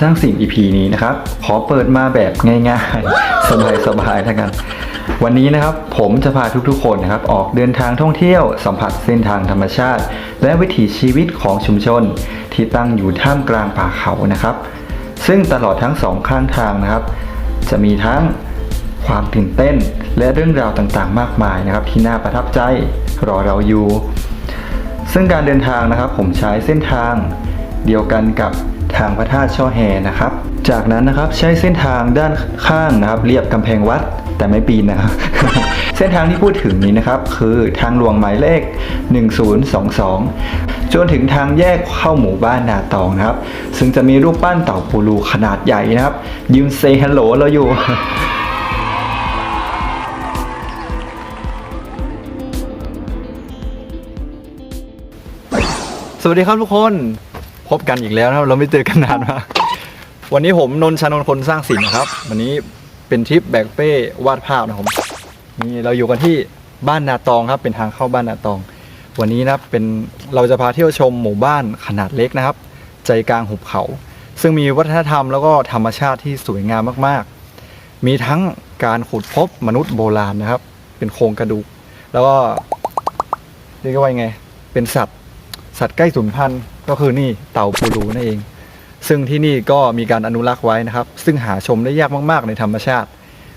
สร้างสิ่ง EP นี้นะครับ ขอเปิดมาแบบง่ายๆ สบายๆแล้วกัน วันนี้นะครับผมจะพาทุกๆคนนะครับ ออกเดินทางท่องเที่ยวสัมผัสเส้นทางธรรมชาติ และวิถีชีวิตของชุมชน ที่ตั้งอยู่ท่ามกลางป่าเขานะครับ ซึ่งตลอดทั้งสองข้างทางนะครับ จะมีทั้งความตื่นเต้น และเรื่องราวต่างๆ มากมายนะครับ ที่น่าประทับใจรอเราอยู่ ซึ่งการเดินทางนะครับ ผมใช้เส้นทางเดียวกันกับ ทางพระธาตุช่อแฮนะครับ จากนั้นนะครับใช้เส้นทางด้านข้างนะครับเรียบกำแพงวัดแต่ไม่ปีนนะครับ เส้นทางที่พูดถึงนี้นะครับ คือทางหลวงหมายเลข 1022 จนถึงทางแยกเข้าหมู่บ้านนาตองนะครับ ซึ่งจะมีรูปปั้นเต่าปูรูขนาดใหญ่นะครับ ยืนเซฮัลโหลเราอยู่สวัสดีครับทุกคน พบกันอีกแล้วนะครับ เราไม่เจอกันนานมากวันนี้ผมนนท์ชานนท์คนสร้างสินะครับ วันนี้เป็นทริปแบกเป้วาดภาพนะครับนี่เราอยู่กันที่บ้านนาตองครับ เป็นทางเข้าบ้านนาตอง วันนี้นะครับเป็นเราจะพาเที่ยวชมหมู่บ้านขนาดเล็กนะครับ ใจกลางหุบเขา ซึ่งมีวัฒนธรรมแล้วก็ธรรมชาติที่สวยงามมากๆ มีทั้งการขุดพบมนุษย์โบราณนะครับ เป็นโครงกระดูก แล้วก็เรียกว่ายไง เป็นสัตว์สัตว์ใกล้สูญพันธุ์ ก็คือนี่เต่าปูรูนั่นเอง ซึ่งที่นี่ก็มีการอนุรักษ์ไว้นะครับ ซึ่งหาชมได้ยากมาก ๆ ในธรรมชาติ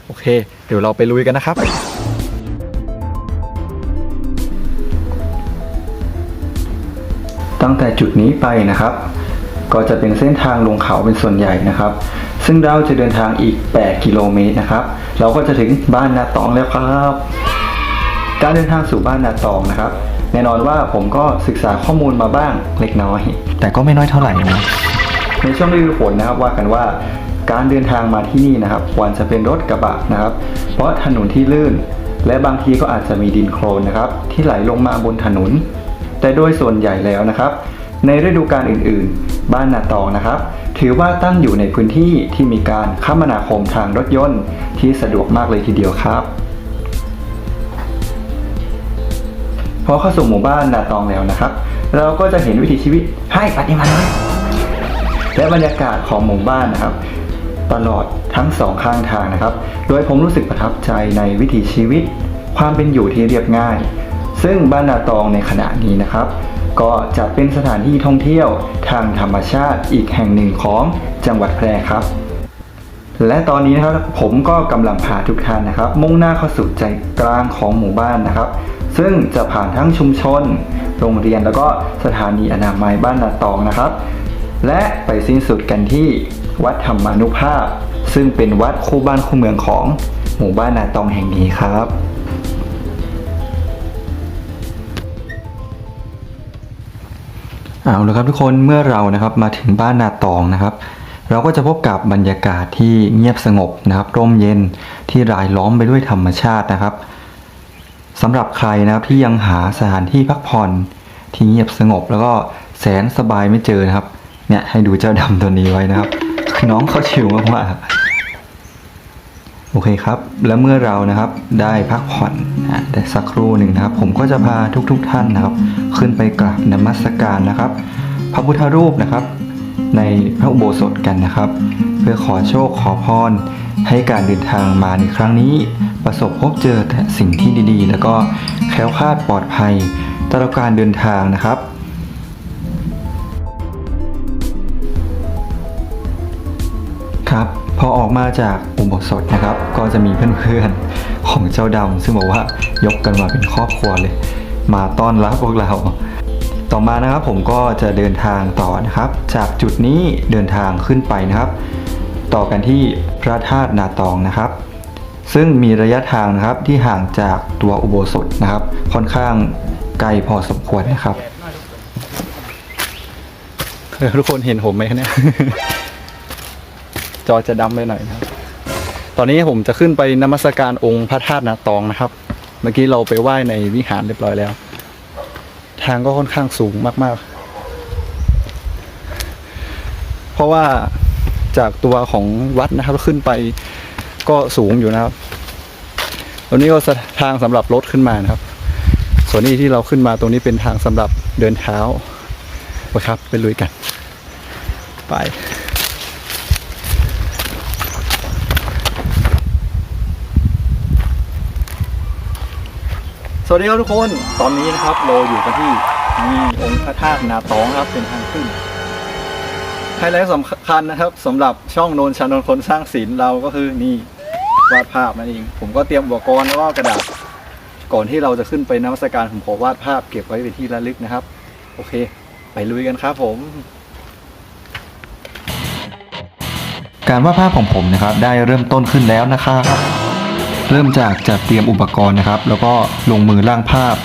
โอเค เดี๋ยวเราไปลุยกันนะครับ ตั้งแต่จุดนี้ไปนะครับ ก็จะเป็นเส้นทางลงเขาเป็นส่วนใหญ่นะครับ ซึ่งเราจะเดินทางอีก 8 กิโลเมตรนะครับ เราก็จะถึงบ้านนาตองแล้วครับการเดินทางสู่บ้านนาตองนะครับ แน่นอนว่าผมก็ศึกษาข้อมูลมาบ้างเล็กน้อย แต่ก็ไม่น้อยเท่าไหร่นะในช่วงฤดูฝนนะครับว่ากันว่าการเดินทางมาที่นี่นะครับ ควรจะเป็นรถกระบะนะครับ เพราะถนนที่ลื่น และบางทีก็อาจจะมีดินโคลนนะครับ ที่ไหลลงมาบนถนน แต่โดยส่วนใหญ่แล้วนะครับ ในฤดูกาลอื่นๆ บ้านนาตองนะครับ ถือว่าตั้งอยู่ในพื้นที่ที่มีการคมนาคมทางรถยนต์ที่สะดวกมากเลยทีเดียวครับ พอเข้าสู่หมู่บ้านนาตองแล้วนะครับ เราก็จะเห็นวิถีชีวิตให้ปฏิมาเลยและบรรยากาศของหมู่บ้านนะครับ ตลอดทั้งสองข้างทางนะครับ โดยผมรู้สึกประทับใจในวิถีชีวิต ความเป็นอยู่ที่เรียบง่าย ซึ่งบ้านนาตองในขณะนี้นะครับ ก็จะเป็นสถานที่ท่องเที่ยวทางธรรมชาติอีกแห่งหนึ่งของจังหวัดแพร่ครับและตอนนี้นะครับผมก็กำลังพาทุกท่านนะครับ มุ่งหน้าเข้าสู่ใจกลางของหมู่บ้านนะครับ ซึ่งจะผ่านทั้งชุมชน โรงเรียนแล้วก็สถานีอนามัยบ้านนาตองนะครับ และไปสิ้นสุดกันที่วัดธรรมานุภาพ ซึ่งเป็นวัดคู่บ้านคู่เมืองของหมู่บ้านนาตองแห่งนี้ครับเอาละครับทุกคนเมื่อเรานะครับมาถึงบ้านนาตองนะครับ เราก็จะพบกับบรรยากาศที่เงียบสงบนะครับร่มเย็นที่รายล้อมไปด้วยธรรมชาตินะครับ สำหรับใครนะครับที่ยังหาสถานที่พักผ่อนที่เงียบสงบแล้วก็แสนสบายไม่เจอนะครับ เนี่ยให้ดูเจ้าดำตัวนี้ไว้นะครับคือน้องเขาชิวมากๆโอเคครับ แล้วเมื่อเรานะครับได้พักผ่อนแต่สักครู่หนึ่งนะครับ ผมก็จะพาทุกๆทท่านนะครับ ขึ้นไปกราบนมัสการนะครับ พระพุทธรูปนะครับ ในพระอุโบสถกันนะครับ เพื่อขอโชคขอพรให้การเดินทางมาในครั้งนี้ ประสบพบเจอแต่สิ่งที่ดีๆ แล้วก็แคล้วคลาดปลอดภัยตลอดการเดินทางนะครับ ครับพอออกมาจากอุโบสถนะครับ ก็จะมีเพื่อนๆของเจ้าดำซึ่งบอกว่ายกกันมาเป็นครอบครัวเลย มาต้อนรับพวกเรา ต่อมานะครับผมก็จะเดินทางต่อนะครับ จากจุดนี้เดินทางขึ้นไปนะครับ ต่อกันที่พระธาตุนาตองนะครับ ซึ่งมีระยะทางนะครับที่ห่างจากตัวอุโบสถนะครับ ค่อนข้างไกลพอสมควรนะครับทุกคนเห็นผมไหมคะเนี่ยจอจะดำไปหน่อยนะครับ ตอนนี้ผมจะขึ้นไปนมัสการองค์พระธาตุนาตองนะครับ เมื่อกี้เราไปไหว้ในวิหารเรียบร้อยแล้ว ทางก็ค่อนข้างสูงมาก ๆ เพราะว่าจากตัวของวัดนะครับขึ้นไป ก็สูงอยู่นะครับตรงนี้ก็ทางสำหรับรถขึ้นมานะครับ ส่วนนี้ที่เราขึ้นมาตรงนี้เป็นทางสำหรับเดินเท้าไปครับไปลุยกัน ไปสวัสดีครับทุกคน ตอนนี้นะครับเราอยู่กันที่นี่องค์พระธาตุนาตองครับเป็นทางขึ้น ไฮไลท์สำคัญนะครับสำหรับช่องโนนชานนคนสร้างศิลเราก็คือนี่ วาดภาพนั่นเอง ผมก็เตรียมอุปกรณ์แล้วก็กระดาษ ก่อนที่เราจะขึ้นไปนมัสการผมขอวาดภาพเก็บไว้เป็นที่ระลึกนะครับ โอเค ไปลุยกันครับผม การวาดภาพของผมนะครับ ได้เริ่มต้นขึ้นแล้วนะครับเริ่มจากจัดเตรียมอุปกรณ์นะครับ แล้วก็ลงมือร่างภาพ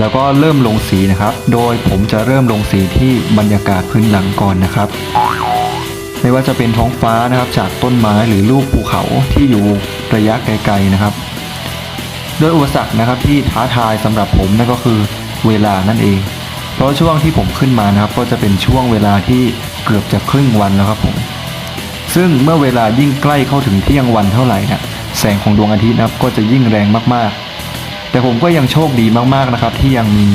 แล้วก็เริ่มลงสีนะครับ โดยผมจะเริ่มลงสีที่บรรยากาศพื้นหลังก่อนนะครับ ไม่ว่าจะเป็นท้องฟ้านะครับจากต้นไม้หรือรูปภูเขาที่อยู่ระยะไกลๆนะครับ โดยอุปสรรคนะครับที่ท้าทายสำหรับผมนั่นก็คือเวลานั่นเอง เพราะช่วงที่ผมขึ้นมานะครับ ก็จะเป็นช่วงเวลาที่เกือบจะครึ่งวันแล้วครับผมซึ่งเมื่อเวลายิ่งใกล้เข้าถึงเที่ยงวันเท่าไหร่นี่ยแสงของดวงอาทิตย์นะครับก็จะยิ่งแรงมากๆ แต่ผมก็ยังโชคดีมากๆนะครับ ที่ยังมี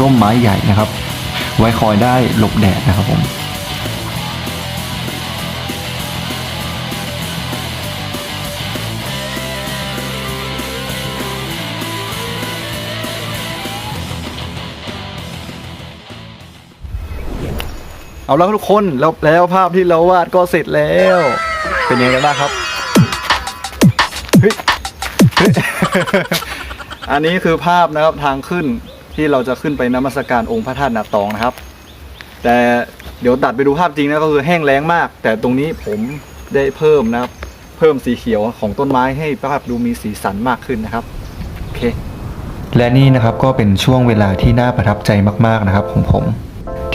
ร่มไม้ใหญ่นะครับ ไว้คอยได้หลบแดดนะครับผม เอาแล้วทุกคนแล้วแล้วภาพที่เราวาดก็เสร็จแล้ว เป็นยังไงกันบ้างครับเฮ้ยอันนี้คือภาพนะครับทางขึ้นที่เราจะขึ้นไปนมัสการองค์พระธาตุนาตองนะครับ แต่เดี๋ยวตัดไปดูภาพจริงนะก็คือแห้งแล้งมาก แต่ตรงนี้ผมได้เพิ่มนะครับ เพิ่มสีเขียวของต้นไม้ให้ภาพดูมีสีสันมากขึ้นนะครับโอเคและนี่นะครับก็เป็นช่วงเวลาที่น่าประทับใจมาก ๆนะครับของผม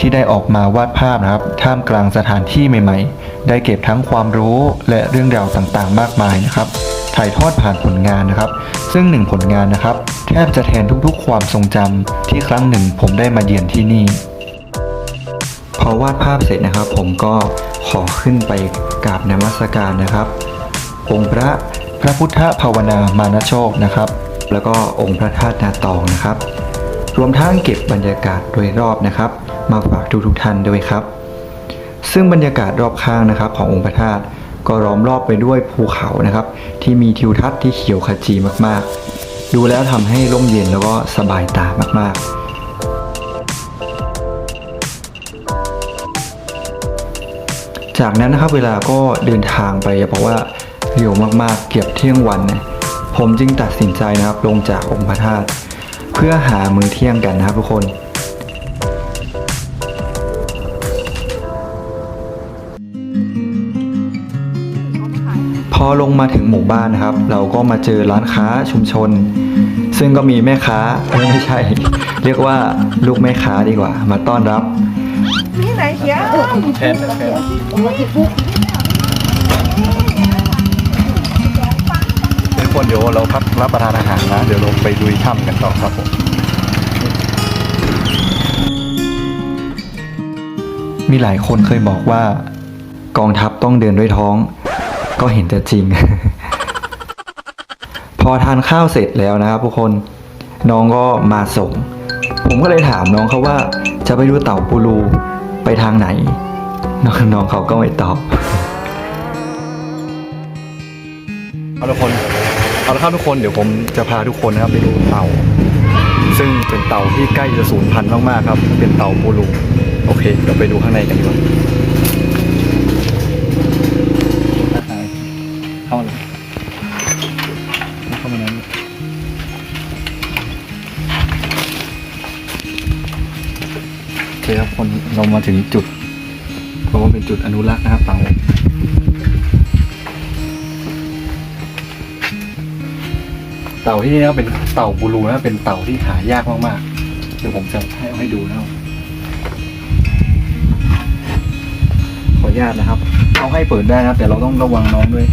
ที่ได้ออกมาวาดภาพนะครับ ท่ามกลางสถานที่ใหม่ ๆ ได้เก็บทั้งความรู้และเรื่องราวต่างๆ มากมายนะครับถ่ายทอดผ่านผลงานนะครับ ซึ่งหนึ่งผลงานนะครับ แทบจะแทนทุกๆ ความทรงจำที่ครั้งหนึ่งผมได้มาเยือนที่นี่ พอวาดภาพเสร็จนะครับ ผมก็ขอขึ้นไปกราบนมัสการนะครับ องค์พระพระพุทธภาวนา มานโชคนะครับ แล้วก็องค์พระธาตุนาตองนะครับ รวมทั้งเก็บบรรยากาศโดยรอบนะครับ มาฝากทุกทุกท่านด้วยครับ ซึ่งบรรยากาศรอบข้างนะครับขององค์พระธาตุก็ล้อมรอบไปด้วยภูเขานะครับ ที่มีทิวทัศน์ที่เขียวขจีมากๆ ดูแล้วทำให้ร่มเย็นแล้วก็สบายตามากๆจากนั้นนะครับเวลาก็เดินทางไปเพราะว่าเร็วมากๆเกือบเที่ยงวันนะผมจึงตัดสินใจนะครับลงจากองค์พระธาตุเพื่อหามื้อเที่ยงกันนะครับทุกคน พอลงมาถึงหมู่บ้านนะครับ เราก็มาเจอร้านค้าชุมชน ซึ่งก็มีแม่ค้าไม่ใช่ เรียกว่าลูกแม่ค้าดีกว่า มาต้อนรับ นี่ไหนเขียวทุกคนเดี๋ยวเราพักรับประทานอาหารนะ เดี๋ยวเราไปลุยถ้ำกันต่อครับผมมีหลายคนเคยบอกว่ากองทัพต้องเดินด้วยท้อง ก็เห็นจะจริง พอทานข้าวเสร็จแล้วนะครับทุกคนน้องก็มาส่ง ผมก็เลยถามน้องเขาว่าจะไปดูเต่าปูรูไปทางไหนน้องน้องเขาก็ไม่ตอบเอาละคนเอาละครับทุกคนเดี๋ยวผมจะพาทุกคนนะครับไปดูเต่า ซึ่งเป็นเต่าที่ใกล้จะสูญพันธุ์มากๆครับ เป็นเต่าปูรูโอเคเดี๋ยวไปดูข้างในกันดีกว่า เรามาถึงจุด เพราะว่าเป็นจุดอนุรักษ์นะครับเต่าเต่าที่นี่นะเป็นเต่าบูรูนะเป็นเต่าที่หายากมากๆ เดี๋ยวผมจะให้เอาให้ดูนะครับขออนุญาตนะครับเอาให้เปิดได้นะแต่เราต้องระวังน้องด้วย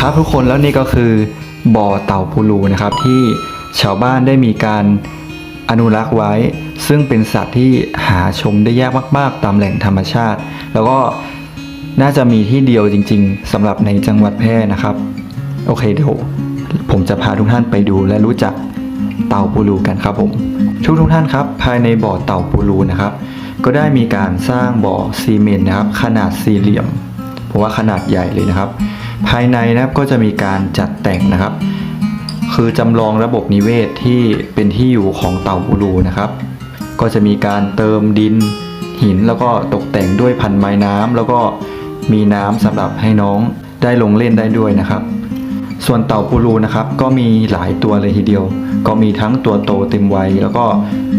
ครับทุกคนแล้วนี่ก็คือบ่อเต่าปูรูนะครับที่ชาวบ้านได้มีการอนุรักษ์ไว้ ซึ่งเป็นสัตว์ที่หาชมได้ยากมากๆ ตามแหล่งธรรมชาติ แล้วก็น่าจะมีที่เดียวจริง ๆสำหรับในจังหวัดแพร่นะครับ โอเคเดี๋ยวผมจะพาทุกท่านไปดูและรู้จักเต่าปูรูกันครับผมทุกทุกท่านครับ ภายในบ่อเต่าปูรูนะครับ ก็ได้มีการสร้างบ่อซีเมนต์นะครับ ขนาดสี่เหลี่ยมผมว่าขนาดใหญ่เลยนะครับ ภายในนะครับก็จะมีการจัดแต่งนะครับ คือจำลองระบบนิเวศที่เป็นที่อยู่ของเต่าปูรูนะครับ ก็จะมีการเติมดินหินแล้วก็ตกแต่งด้วยพันไม้น้ำแล้วก็มีน้ำสำหรับให้น้องได้ลงเล่นได้ด้วยนะครับ ส่วนเต่าปูรูนะครับ ก็มีหลายตัวเลยทีเดียว ก็มีทั้งตัวโตเต็มวัยแล้วก็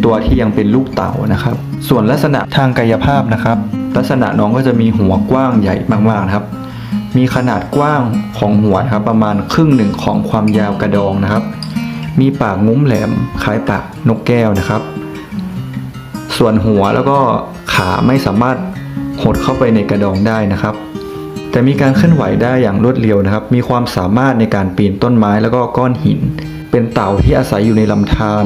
ตัวที่ยังเป็นลูกเต่านะครับ ส่วนลักษณะทางกายภาพนะครับ ลักษณะน้องก็จะมีหัวกว้างใหญ่มากๆนะครับ มีขนาดกว้างของหัวครับประมาณครึ่งหนึ่งของความยาวกระดองนะครับ มีปากงุ้มแหลมคล้ายปากนกแก้วนะครับ ส่วนหัวแล้วก็ขาไม่สามารถหดเข้าไปในกระดองได้นะครับ แต่มีการเคลื่อนไหวได้อย่างรวดเร็วนะครับ มีความสามารถในการปีนต้นไม้แล้วก็ก้อนหิน เป็นเต่าที่อาศัยอยู่ในลำธาร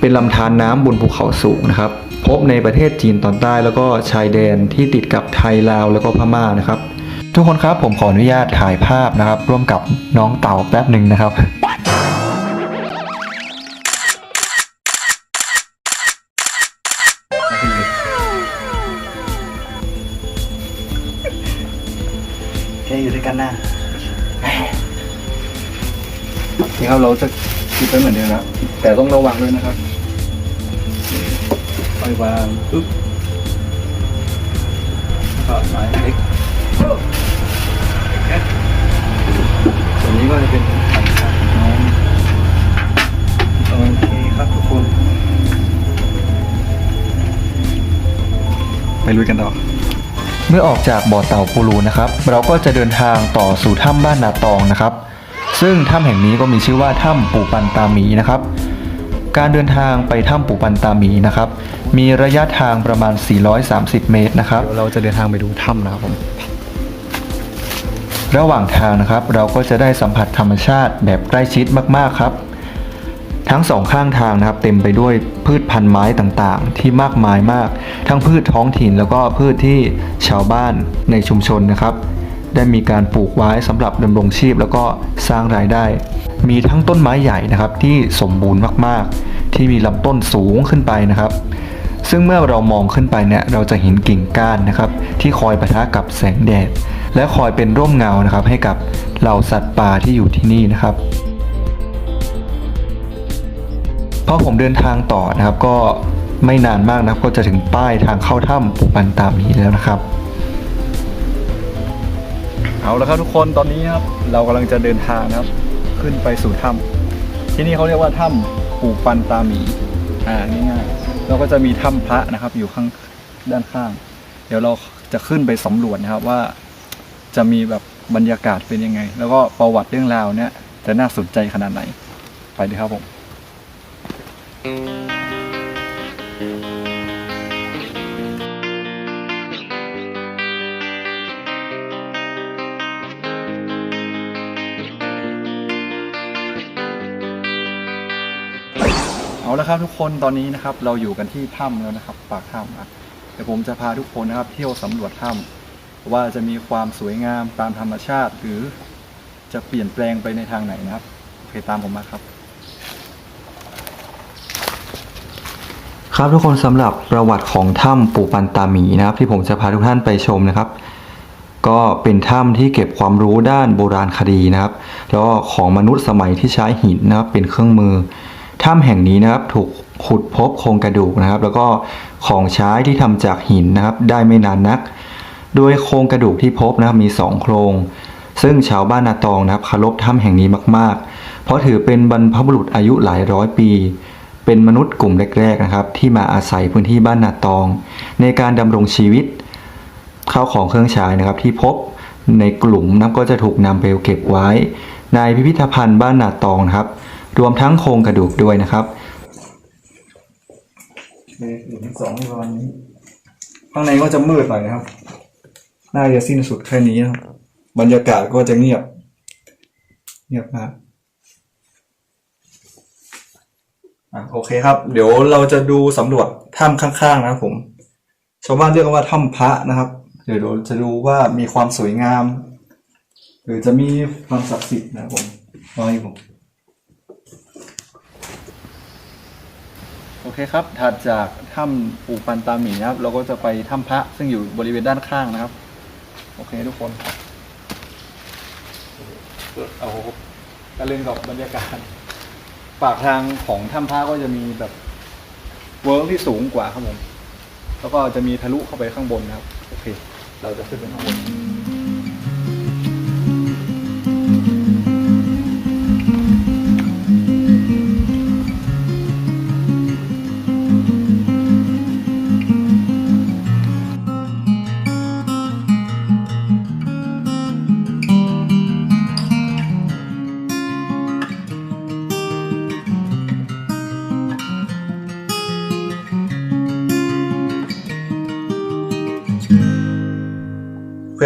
เป็นลำธารน้ำบนภูเขาสูงนะครับ พบในประเทศจีนตอนใต้แล้วก็ชายแดนที่ติดกับไทยลาวแล้วก็พม่านะครับ ทุกคนครับผมขออนุญาตถ่ายภาพนะครับ ร่วมกับน้องเต่าแป๊บหนึ่งนะครับ นี่ครับ เราจะคิดไปเหมือนเดิมครับแต่ต้องระวังด้วยนะครับปล่อยวางปึ๊บก็ไม้เล็กส่วนนี้ก็จะเป็นถังน้องโอเคครับทุกคน ไปลุยกันต่อเมื่อออกจากบ่อเต่าปูรูนะครับ เราก็จะเดินทางต่อสู่ถ้ำบ้านนาตองนะครับ ซึ่งถ้ำแห่งนี้ก็มีชื่อว่าถ้ำปู่ปันตาหมีนะครับ การเดินทางไปถ้ำปู่ปันตาหมีนะครับ มีระยะทางประมาณ 430 เมตรนะครับเดี๋ยวเราจะเดินทางไปดูถ้ำนะครับผม ระหว่างทางนะครับเราก็จะได้สัมผัสธรรมชาติแบบใกล้ชิดมากๆครับ ทั้งสองข้างทางนะครับเต็มไปด้วยพืชพันธุ์ไม้ต่างๆ ที่มากมายมาก ทั้งพืชท้องถิ่นแล้วก็พืชที่ชาวบ้านในชุมชนนะครับ ได้มีการปลูกไว้สำหรับดำรงชีพแล้วก็สร้างรายได้ มีทั้งต้นไม้ใหญ่นะครับที่สมบูรณ์มากๆ ที่มีลำต้นสูงขึ้นไปนะครับ ซึ่งเมื่อเรามองขึ้นไปเนี่ยเราจะเห็นกิ่งก้านนะครับ ที่คอยปะทะกับแสงแดด และคอยเป็นร่มเงานะครับ ให้กับเหล่าสัตว์ป่าที่อยู่ที่นี่นะครับพอผมเดินทางต่อนะครับก็ไม่นานมากนะครับก็จะถึงป้ายทางเข้าถ้ำปูปันตามีแล้วนะครับ เอาละครับทุกคนตอนนี้ครับเรากำลังจะเดินทางครับ ขึ้นไปสู่ถ้ำที่นี่เขาเรียกว่าถ้ำปู่ปันตาหมีอ่าง่ายๆแล้วก็จะมีถ้ำพระนะครับ อยู่ข้างด้านข้าง เดี๋ยวเราจะขึ้นไปสำรวจนะครับว่า จะมีแบบบรรยากาศเป็นยังไง แล้วก็ประวัติเรื่องราวเนี่ยจะน่าสนใจขนาดไหนไปเลยครับผม เอาละครับทุกคนตอนนี้นะครับ เราอยู่กันที่ถ้ำแล้วนะครับ ปากถ้ำนะเดี๋ยวผมจะพาทุกคนนะครับ เที่ยวสำรวจถ้ำว่าจะมีความสวยงามตามธรรมชาติ หรือจะเปลี่ยนแปลงไปในทางไหนนะครับโอเคตามผมมาครับ ครับทุกคนสำหรับประวัติของถ้ำปูปันตาหมีนะครับ ที่ผมจะพาทุกท่านไปชมนะครับ ก็เป็นถ้ำที่เก็บความรู้ด้านโบราณคดีนะครับ แล้วก็ของมนุษย์สมัยที่ใช้หินนะครับเป็นเครื่องมือ ถ้ำแห่งนี้นะครับถูกขุดพบโครงกระดูกนะครับ แล้วก็ของใช้ที่ทำจากหินนะครับ ได้ไม่นานนัก โดยโครงกระดูกที่พบนะครับมี 2 โครง ซึ่งชาวบ้านนาตองนะครับเคารพถ้ำแห่งนี้มาก ๆ เพราะถือเป็นบรรพบุรุษอายุหลายร้อยปี เป็นมนุษย์กลุ่มแรก ๆ นะครับ ที่มาอาศัยพื้นที่บ้านนาตอง ในการดำรงชีวิตข้าวของเครื่องใช้นะครับที่พบในกลุ่มนะครับก็จะถูกนำไปเก็บไว้ ในพิพิธภัณฑ์บ้านนาตองนะครับ รวมทั้งโครงกระดูกด้วยนะครับหลุมสองประมาณนี้ข้างในก็จะมืดหน่อยนะครับ น่าจะสิ้นสุดแค่นี้นะครับ บรรยากาศก็จะเงียบ เงียบมากอะโอเคครับ เดี๋ยวเราจะดูสำรวจถ้ำข้างๆนะครับผมชาวบ้านเรียกว่าถ้ำพระนะครับ เดี๋ยวเราจะดูว่ามีความสวยงาม หรือจะมีความศักดิ์สิทธิ์นะครับผมรออยู่ผม โอเคครับ ถัดจากถ้ำปูปันตาหมีนะครับ เราก็จะไปถ้ำพระซึ่งอยู่บริเวณด้านข้างนะครับ โอเคทุกคนเอาไปตะลึงกับบรรยากาศ ปากทางของถ้ำพระก็จะมีแบบเวิร์กที่สูงกว่าครับผม แล้วก็จะมีทะลุเข้าไปข้างบนนะครับ โอเค เราจะขึ้นไปข้างบน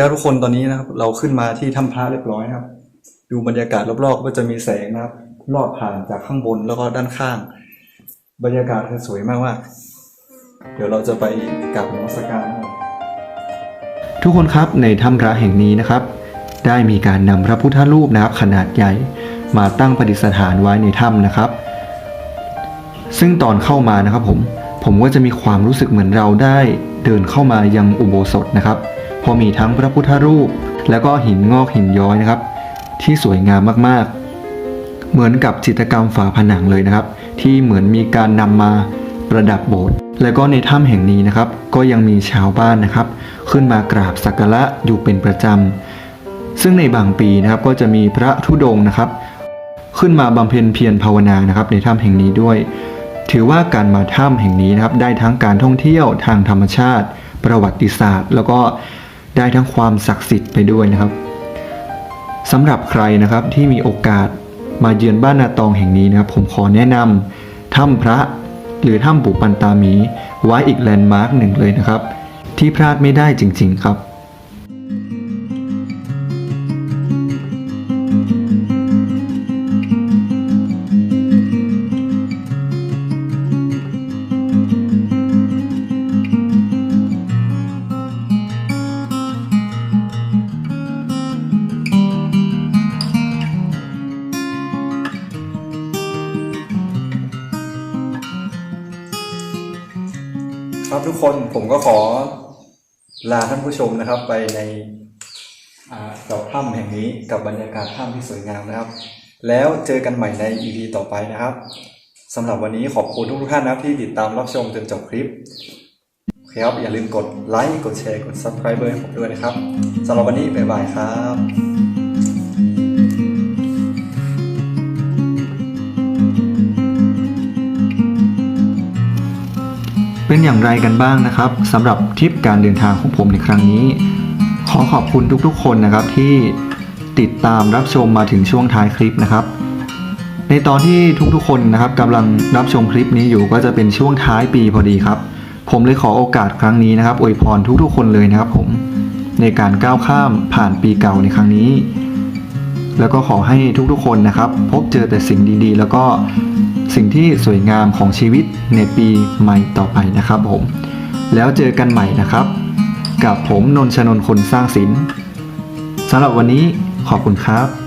ครับทุกคนตอนนี้นะครับ เราขึ้นมาที่ถ้ำพระเรียบร้อยนะครับ ดูบรรยากาศรอบๆก็จะมีแสงนะครับ ลอดผ่านจากข้างบนแล้วก็ด้านข้าง บรรยากาศสวยมากมากเดี๋ยวเราจะไปกราบนมัสการครับทุกคนครับในถ้ำพระแห่งนี้นะครับ ได้มีการนำพระพุทธรูปนะครับขนาดใหญ่มาตั้งประดิษฐานไว้ในถ้ำนะครับ ซึ่งตอนเข้ามานะครับผมผมก็จะมีความรู้สึกเหมือนเราได้เดินเข้ามายังอุโบสถนะครับเพอมีทั้งพระพุทธรูป แล้วก็หินงอกหินย้อยนะครับ ที่สวยงามมากๆ เหมือนกับจิตรกรรมฝาผนังเลยนะครับ ที่เหมือนมีการนำมาประดับโบสถ์และก็ในถ้ำแห่งนี้นะครับ ก็ยังมีชาวบ้านนะครับ ขึ้นมากราบสักการะอยู่เป็นประจำซึ่งในบางปีนะครับก็จะมีพระธุดงนะครับ ขึ้นมาบำเพ็ญเพียรภาวนานะครับ ในถ้ำแห่งนี้ด้วย ถือว่าการมาถ้ำแห่งนี้นะครับ ได้ทั้งการท่องเที่ยวทางธรรมชาติ ประวัติศาสตร์ แล้วก็ ได้ทั้งความศักดิ์สิทธิ์ไปด้วยนะครับสำหรับใครนะครับที่มีโอกาสมาเยือนบ้านนาตองแห่งนี้นะครับ ผมขอแนะนำถ้ำพระหรือถ้ำปู่ปันตามี ไว้อีกแลนด์มาร์กหนึ่งเลยนะครับ ที่พลาดไม่ได้จริง ๆ ครับ ครับทุกคนผมก็ขอลาท่านผู้ชมนะครับ ไปในอ่าเสาถ้ำแห่งนี้กับบรรยากาศถ้ำที่สวยงามนะครับ แล้วเจอกันใหม่ใน EP ต่อไปนะครับสำหรับวันนี้ขอบคุณทุกท่านนะครับที่ติดตามรับชมจนจบคลิปคครับอย่าลืมกดไลค์กดแชร์กด subscribe ให้ผมด้วยนะครับสำหรับวันนี้บ๊ายบายครับ เป็นอย่างไรกันบ้างนะครับสำหรับทริปการเดินทางของผมในครั้งนี้ ขอขอบคุณทุกๆ คนนะครับที่ติดตามรับชมมาถึงช่วงท้ายคลิปนะครับ ในตอนที่ทุกๆ คนนะครับกำลังรับชมคลิปนี้อยู่ก็จะเป็นช่วงท้ายปีพอดีครับ ผมเลยขอโอกาสครั้งนี้นะครับอวยพรทุกๆ คนเลยนะครับผมในการก้าวข้ามผ่านปีเก่าในครั้งนี้ แล้วก็ขอให้ทุกๆ คนนะครับ พบเจอแต่สิ่งดีๆ แล้วก็ สิ่งที่สวยงามของชีวิตในปีใหม่ต่อไปนะครับผม แล้วเจอกันใหม่นะครับ กับผมนนชนน์คนสร้างศิลป์สำหรับวันนี้ขอบคุณครับ